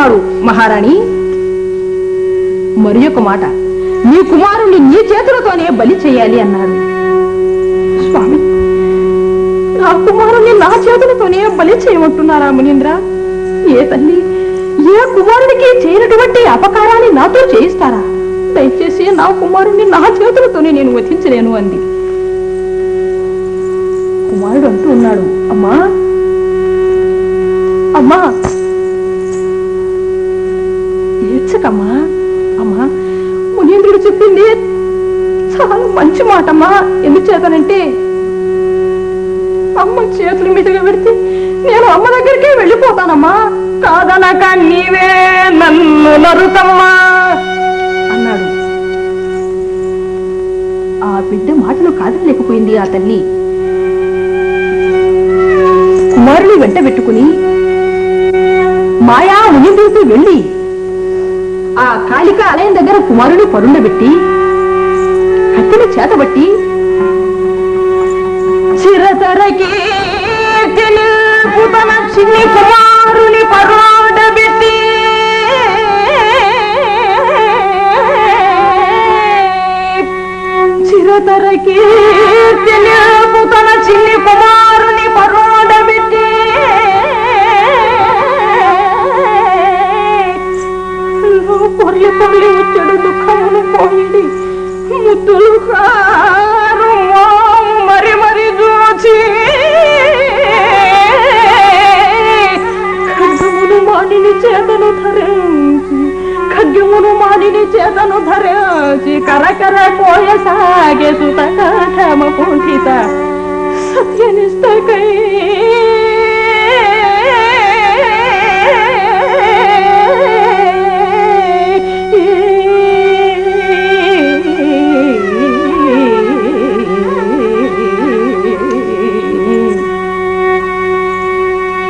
ఉన్నాడు మహారాణి మరి ఒక మాట. నీ కుమారుణ్ణి నీ చేతులతోనే బలి చేయాలి అన్నాడు స్వామి నా కుమారుణ్ణి నా చేతులతోనే బలి చేయమంటున్నారా మునీంద్ర? ఏ తల్లి ఏ కుమారుడికి చేయనటువంటి అపకారాన్ని నాతో చేయిస్తారా? దయచేసి నా కుమారుణ్ణి నా చేతులతోనే నేను వధించలేను అంది. కుమారుడు అంటూ ఉన్నాడు అమ్మా అమ్మా ఎందుకమ్మా? అమ్మా మునీంద్రుడు చెప్పింది చాలా మంచి మాటమ్మా. ఎందుచేతనంటే అమ్మ చేతుల మీదుగా పెడితే నేను అమ్మ దగ్గరికే వెళ్ళిపోతానమ్మా. కాదనక నీవే నన్ను నరుతమ్మా అన్నాడు. ఆ బిడ్డ మాటలు కాదనలేకపోయింది ఆ తల్లి. కుమారుని వెంట పెట్టుకుని మాయా మునిందుతో వెళ్ళి ఆ కాళిక ఆలయం దగ్గర కుమారుడు పరుండబెట్టి కత్తిని చేతబట్టి చిరతరకి కుమారుని పరుణ కరకర పోయసాగే సుత కాఠమ పుంఠిత సత్యనిష్టకై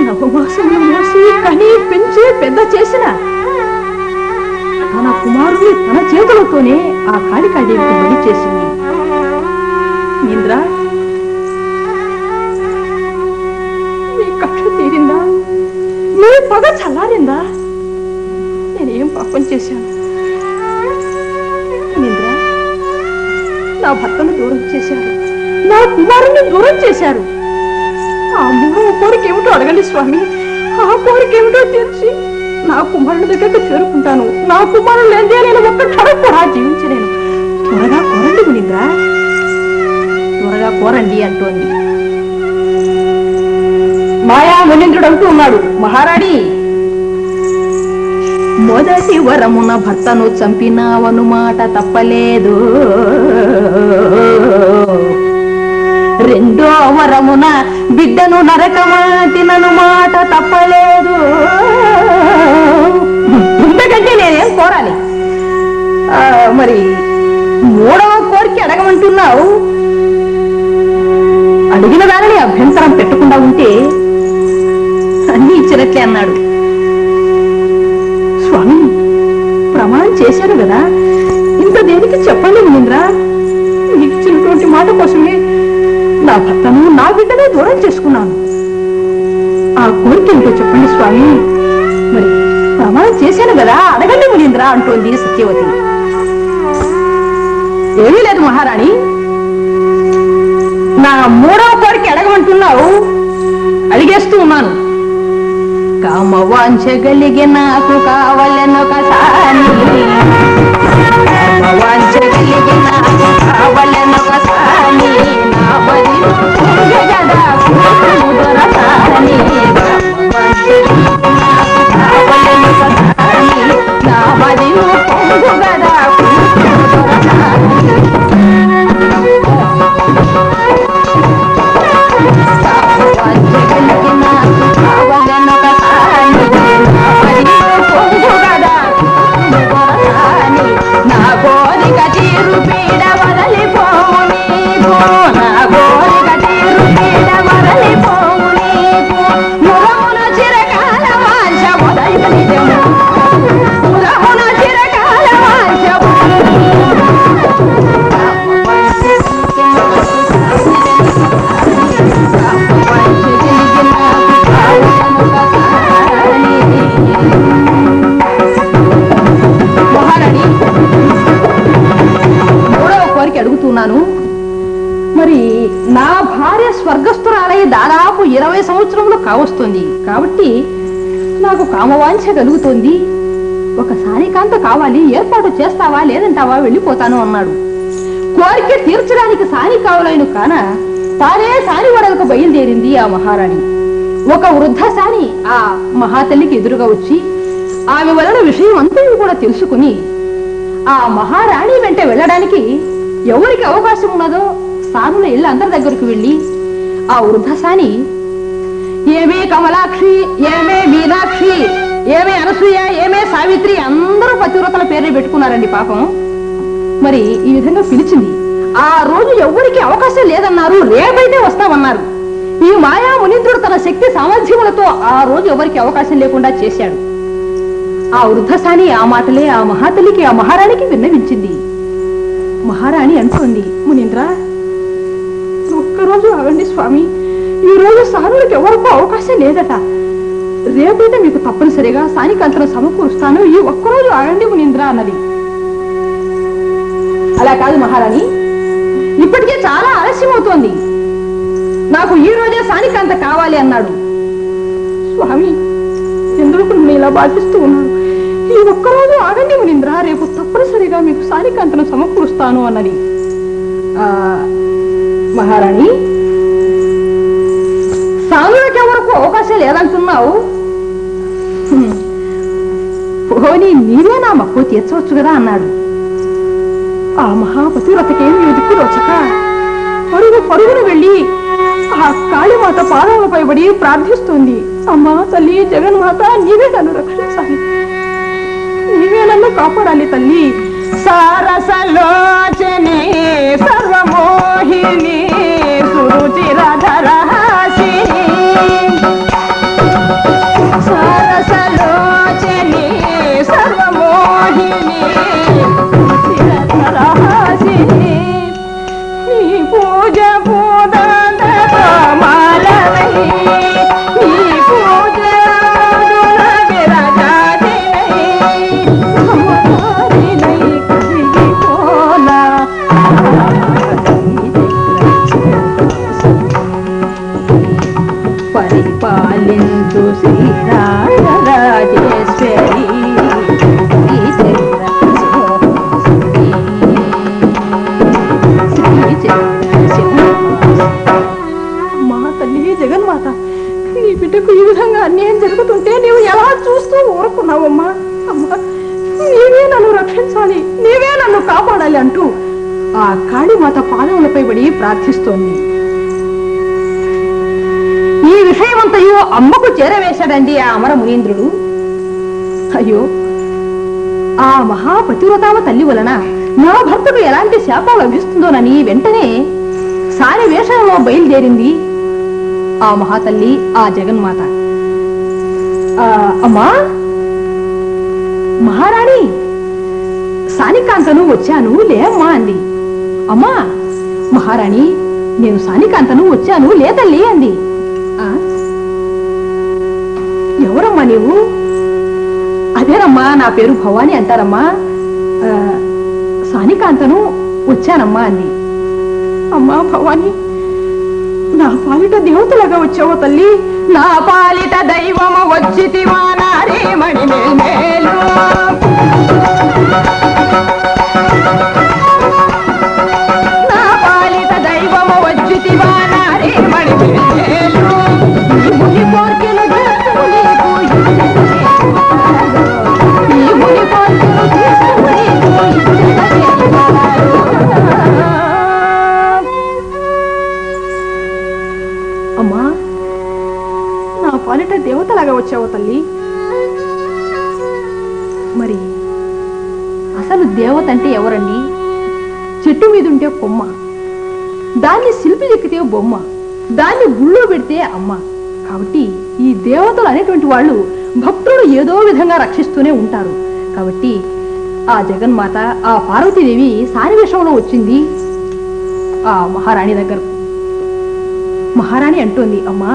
నవమాసములు మోసి కని పెంచి పెద్ద చేసినా తన తన చేతులతోనే ఆ కాళికాదేవికి బలి చేసింది. ఇంద్ర నీ కక్ష తీరిందా? నీ పగ చల్లారిందా? నేనేం పాపం చేశాను? ఇంద్ర నా భర్తను దూరం చేశారు. నా కుమారుని దూరం చేశారు. ఆ మూడు కోరిక ఏమిటో అడగండి స్వామి. ఆ కోరిక ఏమిటో తెలిసి నా కుమారుడి దగ్గరకు చేరుకుంటాను. నా కుమారుడు లేదే నేను ఒక్క క్షణం కూడా జీవించలేను. త్వరగా కోరండి మునింద్రా. త్వరగా కోరండి అంటోంది. మాయా మునింద్రుడు అంటూ ఉన్నాడు. మహారాణి మొదటి వరమున భర్తను చంపినావను మాట తప్పలేదు. రెండో వరమున బిడ్డను నరకమాటినను మాట తప్పలేదు. ఇంతకంటే నేనేం కోరాలి? ఆ, మరి మూడవ కోరిక అడగమంటున్నావు. అడిగిన దానిని అభ్యంతరం పెట్టకుండా ఉంటే అన్ని ఇచ్చినట్లే అన్నాడు. స్వామి ప్రమాణం చేశాను కదా. ఇంత దేనికి చెప్పండి మునింద్ర? ఇచ్చినటువంటి మాట కోసమే నా భర్తను నా బిడ్డను దూరం చేసుకున్నాను. ఆ కోరిక ఏంటో చెప్పండి స్వామి. మరి ప్రమాణం చేశాను కదా అడగండి మునీంద్ర అంటోంది సత్యవతి. ఏమీ లేదు మహారాణి. నా మూడవ కోరిక అడగమంటున్నావు అడిగేస్తూ ఉన్నాను. కామవాంచగలిగి నాకు కావలెనొకసారి కామవాంచగలిగి నాకు కావలెనొకసారి నా బలి జగదా కూతురుదొరసాని. కామవాంచగలిగి మరియు నా భార్య స్వర్గస్థురాలై దాదాపు ఇరవై సంవత్సరములు కావస్తుంది. కాబట్టి నాకు కామవాంఛ కలుగుతోంది. ఒక కాంత కావాలి ఏర్పాటు చేస్తావా లేదంటావా వెళ్ళిపోతాను అన్నాడు. కోరిక తీర్చడానికి సాని కావలేను కాన తానే సాని వడలకు బయలుదేరింది ఆ మహారాణి. ఒక వృద్ధ సాని ఆ మహాతల్లికి ఎదురుగా వచ్చి ఆమె వలన విషయం అంతా కూడా తెలుసుకుని ఆ మహారాణి వెంట వెళ్ళడానికి ఎవరికి అవకాశం ఉన్నదో సానుల ఇల్లు అందరి దగ్గరకు వెళ్ళి ఆ వృద్ధసాని ఏమే కమలాక్షి ఏమే మీనాక్షి ఏమే అనసూయ ఏమే సావిత్రి అందరూ పతివ్రతల పేర్లు పెట్టుకున్నారండి పాపం. మరి ఈ విధంగా పిలిచింది ఆ రోజు ఎవ్వరికి అవకాశం లేదన్నారు రేపైతే వస్తామన్నారు. ఈ మాయా మునీంద్రుడు తన శక్తి సామర్థ్యములతో ఆ రోజు ఎవరికి అవకాశం లేకుండా చేశాడు. ఆ వృద్ధసాని ఆ మాటలే ఆ మహాతల్లికి ఆ మహారాణికి విన్నవించింది. మహారాణి అనుకోండి మునీంద్ర రోజు ఆగండి స్వామి. ఈ రోజు ఎవరికో అవకాశం లేదట. రేపైతే మీకు తప్పనిసరిగా సానికంతరం సమకూరుస్తాను. ఈ ఒక్కరోజు ఆగండి మునీంద్ర అన్నది. అలా కాదు మహారాణి. ఇప్పటికే చాలా ఆలస్యం అవుతోంది నాకు ఈ రోజే సానికాంత కావాలి అన్నాడు. స్వామి ఎందుకు నేను ఇలా బాధిస్తూ ఉన్నాను ఈ ఒక్కరోజు ఆగండి మునీంద్ర రేపు తప్పనిసరిగా మీకు సానికాంతను సమకూరుస్తాను అన్నది. ఆ, మహారాణి. సానులకి వరకు అవకాశం లేదంటున్నావు. పోనీ నీవే నా మక్కువ తీర్చవచ్చు కదా అన్నాడు. ఆ మహాపతివ్రతకేం దిక్కు రోచక పరుగు పరుగును వెళ్ళి ఆ కాళీమాత పాదాలపై పడి ప్రార్థిస్తుంది. అమ్మా తల్లి జగన్మాత నీవే నన్ను రక్షించాలి. నీవే నన్ను కాపాడాలి తల్లి. సారసలోచనే సర్వమోహిని సురుచిరధరహాసిని. సరసలోచని సర్వమోహిని పరిపాలించు శ్రీరాజరాజేశ్వరి మా తల్లి జగన్మాత నీ బిడ్డకు ఈ విధంగా అన్యాయం జరుగుతుంటే నీవు ఎలా చూస్తూ ఊరుకున్నావమ్మా? అమ్మా నీవే నన్ను రక్షించాలి నీవే నన్ను కాపాడాలి అంటూ ఆ కాళీమాత పాదములపై పడి ప్రార్థిస్తోంది. విషయమంతయు అమ్మకు చేరవేశాడండి ఆ అమర మునీంద్రుడు అయ్యో ఆ మహాపతివ్రతామ తల్లి వలన నా భర్తకు ఎలాంటి శాపం లభిస్తుందోనని వెంటనే సారి వేషంలో బయలుదేరింది ఆ మహాతల్లి ఆ జగన్మాత. ఆ, అమ్మా! మహారాణి! సానికాంతను వచ్చాను లేమ్మా అంది. అమ్మా! మహారాణి నేను సానికాంతను వచ్చాను లే తల్లి అంది. ఎవరమ్మా నీవు? అదేనమ్మా నా పేరు భవాని అంటారమ్మా. ఆ, సానికాంతను వచ్చానమ్మా అంది. అమ్మా భవాని నా పాలిట దేవతలాగా వచ్చావో తల్లి. నా పాలిట దైవమ వచ్చితివా అమ్మా నా పాలిట దేవతలాగా వచ్చావు తల్లి. మరి అసలు దేవత అంటే ఎవరండి? చెట్టు మీద ఉంటే కొమ్మ దాన్ని శిల్పి ఎక్కితే బొమ్మ దాన్ని గుళ్ళో పెడితే అమ్మ. కాబట్టి ఈ దేవతలు అనేటువంటి వాళ్ళు భక్తుడు ఏదో విధంగా రక్షిస్తూనే ఉంటారు. కాబట్టి ఆ జగన్మాత ఆ పార్వతీదేవి సాని విషయంలో వచ్చింది. ఆ మహారాణి దగ్గరకు. మహారాణి అంటోంది అమ్మా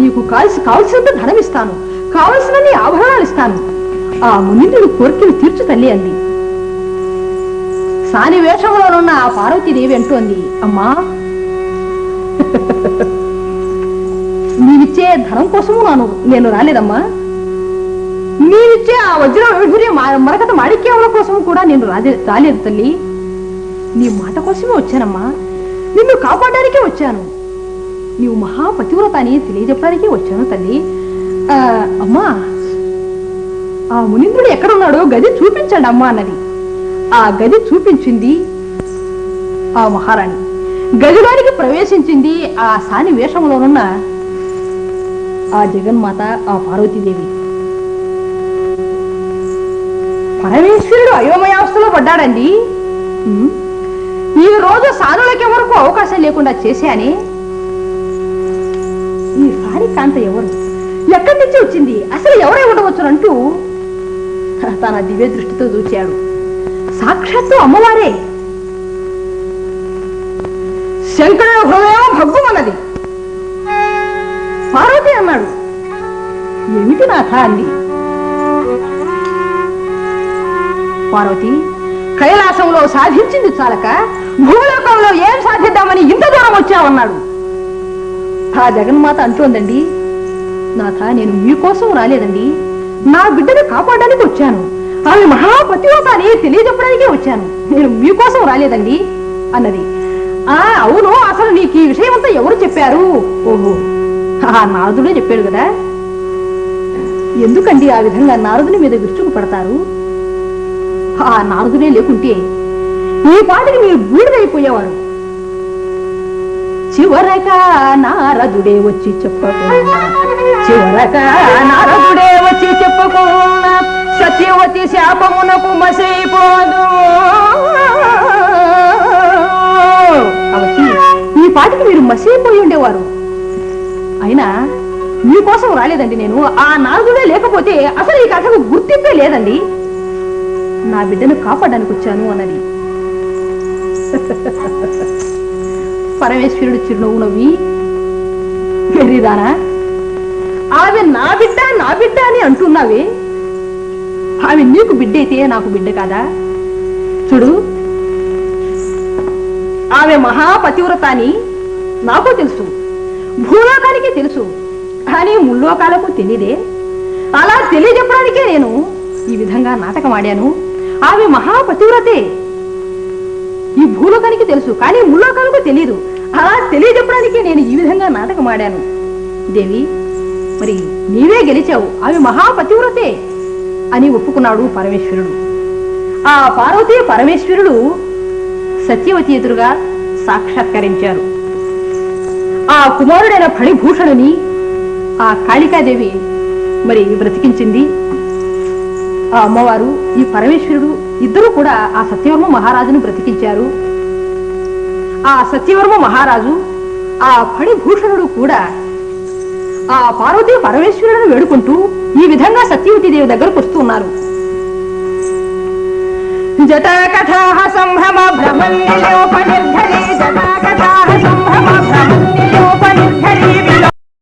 నీకు కాల్సి కావలసినంత ధనం ఇస్తాను కావలసినన్ని ఆభరణాలు ఇస్తాను. ఆ మునిందుడు కోరికలు తీర్చు తల్లి అంది. సాని వేషంలోనున్న ఆ పార్వతీదేవి అంటోంది అమ్మా నీవిచ్చే ధనం కోసము నాను నేను రాలేదమ్మా. నీవిచ్చే ఆ వజ్ర వైఢూర్య మరకత మాణిక్యముల కోసం కూడా నేను రాలే రాలేదు తల్లి. నీ మాట కోసమే వచ్చానమ్మా. నిన్ను కాపాడడానికే వచ్చాను. నీవు మహాపతివ్రత అని తెలియజెప్పడానికి వచ్చాను తల్లి. ఆ, అమ్మా ఆ మునింద్రుడు ఎక్కడున్నాడో గది చూపించండి అమ్మా అన్నది. ఆ గది చూపించింది ఆ మహారాణి. గదిలోనికి ప్రవేశించింది ఆ సాని వేషంలోనున్న ఆ జగన్మాత ఆ పార్వతీదేవి. పరమేశ్వరుడు అయోమయావస్థలో పడ్డాడండి. ఈ రోజు సానులకి వరకు అవకాశం లేకుండా చేశానే. శాంత ఎవరు? ఎక్కడి నుంచి వచ్చింది? అసలు ఎవరై ఉండవచ్చునంటూ తన దివ్య దృష్టితో చూచాడు. సాక్షాత్తు అమ్మవారే. శంకరుడు హృదయం భగ్గుమన్నది. పార్వతి అన్నాడు. ఏమిటి నాథ అంది. పార్వతి కైలాసంలో సాధించింది చాలక భూలోకంలో ఏం సాధిద్దామని ఇంత దూరం వచ్చావన్నాడు. ఆ జగన్మాత అంటోందండి. నాక నేను మీకోసం రాలేదండి. నా బిడ్డను కాపాడడానికి వచ్చాను. ఆమె మహాపతివత అని తెలియజెప్పడానికే వచ్చాను. నేను మీకోసం రాలేదండి అన్నది. ఆ అవును అసలు నీకు ఈ విషయం అంతా ఎవరు చెప్పారు? ఓహో ఆ నారదుడే చెప్పాడు కదా. ఎందుకండి ఆ విధంగా నారదుని మీద విరుచుకు పడతారు? ఆ నారదుడే లేకుంటే ఈ పాటికి మీరు బూడిదైపోయేవారు. చివరగా నారదుడే వచ్చి చెప్పకుండా చివరగా నారదుడే వచ్చి చెప్పకుండా సత్యవతి శాపమునకు మసైపోదు. కాబట్టి ఈ పాటికి మీరు మసైపోయి ఉండేవారు. అయినా మీకోసం రాలేదండి నేను. ఆ నారదుడే లేకపోతే అసలు ఈ కథకు గుర్తింపే లేదండి. నా బిడ్డను కాపాడడానికి వచ్చాను అన్నది. పరమేశ్వరుడు చిరునవ్వు నవ్వి వెర్రిదానా ఆమె నా బిడ్డ నా బిడ్డ అని అంటున్నావే. ఆమె నీకు బిడ్డ అయితే నాకు బిడ్డ కాదా? చూడు. ఆమె మహాపతివ్రత అని నాకు తెలుసు. భూలోకానికి తెలుసు. కానీ ముల్లోకాలకు తెలియదే అలా తెలియజెప్పడానికే నేను ఈ విధంగా నాటకం ఆడాను. ఆమె మహాపతివ్రతే ఈ భూలోకానికి తెలుసు కానీ ముల్లోకానికి తెలియదు అలా తెలియజెప్పడానికి నేను ఈ విధంగా నాటకం ఆడాను. దేవి మరి నీవే గెలిచావు. ఆమె మహాపతివ్రతే అని ఒప్పుకున్నాడు పరమేశ్వరుడు. ఆ పార్వతీ పరమేశ్వరుడు సత్యవతి ఎదురుగా సాక్షాత్కరించారు. ఆ కుమారుడైన ఫణిభూషణుని ఆ కాళికాదేవి మరి బ్రతికించింది. ఆ అమ్మవారు ఈ పరమేశ్వరుడు ఇద్దరు కూడా ఆ సత్యవర్మ మహారాజును బ్రతికించారు. ఆ సత్యవర్మ మహారాజు ఆ ఫణిభూషణుడు కూడా ఆ పార్వతీ పరమేశ్వరులను వేడుకుంటూ ఈ విధంగా సత్యవతి దేవి దగ్గరకు వస్తున్నారు జటాకథా సంభ్రమ భ్రమన్యోపనిర్ధరి జటాకథా సంభ్రమ భ్రమన్యోపనిర్ధరి విలో